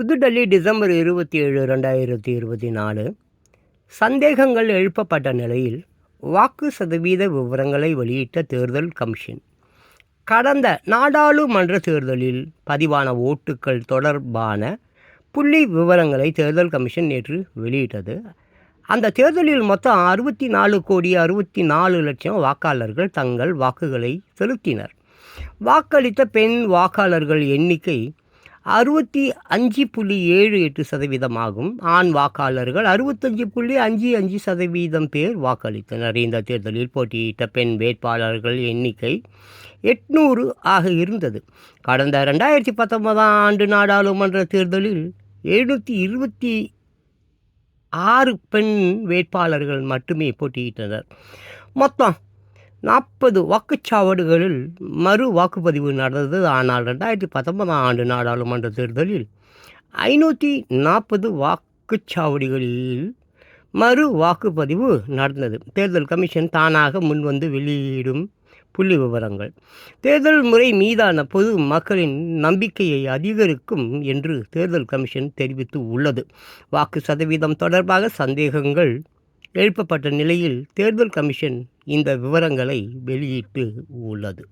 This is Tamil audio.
புதுடெல்லி டிசம்பர் இருபத்தி ஏழு ரெண்டாயிரத்தி இருபத்தி நாலு சந்தேகங்கள் எழுப்பப்பட்ட நிலையில் வாக்கு சதவீத விவரங்களை வெளியிட்ட தேர்தல் கமிஷன். கடந்த நாடாளுமன்ற தேர்தலில் பதிவான ஓட்டுக்கள் தொடர்பான புள்ளி விவரங்களை தேர்தல் கமிஷன் நேற்று வெளியிட்டது. அந்த தேர்தலில் மொத்தம் அறுபத்தி நாலு கோடி அறுபத்தி நாலு லட்சம் வாக்காளர்கள் தங்கள் வாக்குகளை செலுத்தினர். வாக்களித்த பெண் வாக்காளர்கள் எண்ணிக்கை அறுபத்தி அஞ்சு புள்ளி ஏழு எட்டு சதவீதமாகும். ஆண் வாக்காளர்கள் அறுபத்தஞ்சு புள்ளி அஞ்சு அஞ்சு சதவீதம் பேர் வாக்களித்தனர். இந்த தேர்தலில் போட்டியிட்ட பெண் வேட்பாளர்கள் எண்ணிக்கை எட்நூறு ஆக இருந்தது. கடந்த ரெண்டாயிரத்தி பத்தொன்பதாம் ஆண்டு நாடாளுமன்ற தேர்தலில் எழுநூற்றி இருபத்தி ஆறு பெண் வேட்பாளர்கள் மட்டுமே போட்டியிட்டனர். மொத்தம் நாற்பது வாக்குச்சாவடிகளில் மறு வாக்குப்பதிவு நடந்தது. ஆனால் ரெண்டாயிரத்தி பத்தொன்பதாம் ஆண்டு நாடாளுமன்ற தேர்தலில் ஐநூற்றி நாற்பது வாக்குச்சாவடிகளில் மறு வாக்குப்பதிவு நடந்தது. தேர்தல் கமிஷன் தானாக முன்வந்து வெளியிடும் புள்ளி விவரங்கள். தேர்தல் முறை மீதான பொது மக்களின் நம்பிக்கையை அதிகரிக்கும் என்று தேர்தல் கமிஷன் தெரிவித்து உள்ளது. வாக்கு சதவீதம் தொடர்பாக சந்தேகங்கள் எழுப்பப்பட்ட நிலையில் தேர்தல் கமிஷன் இந்த விவரங்களை வெளியிட்டு உள்ளது.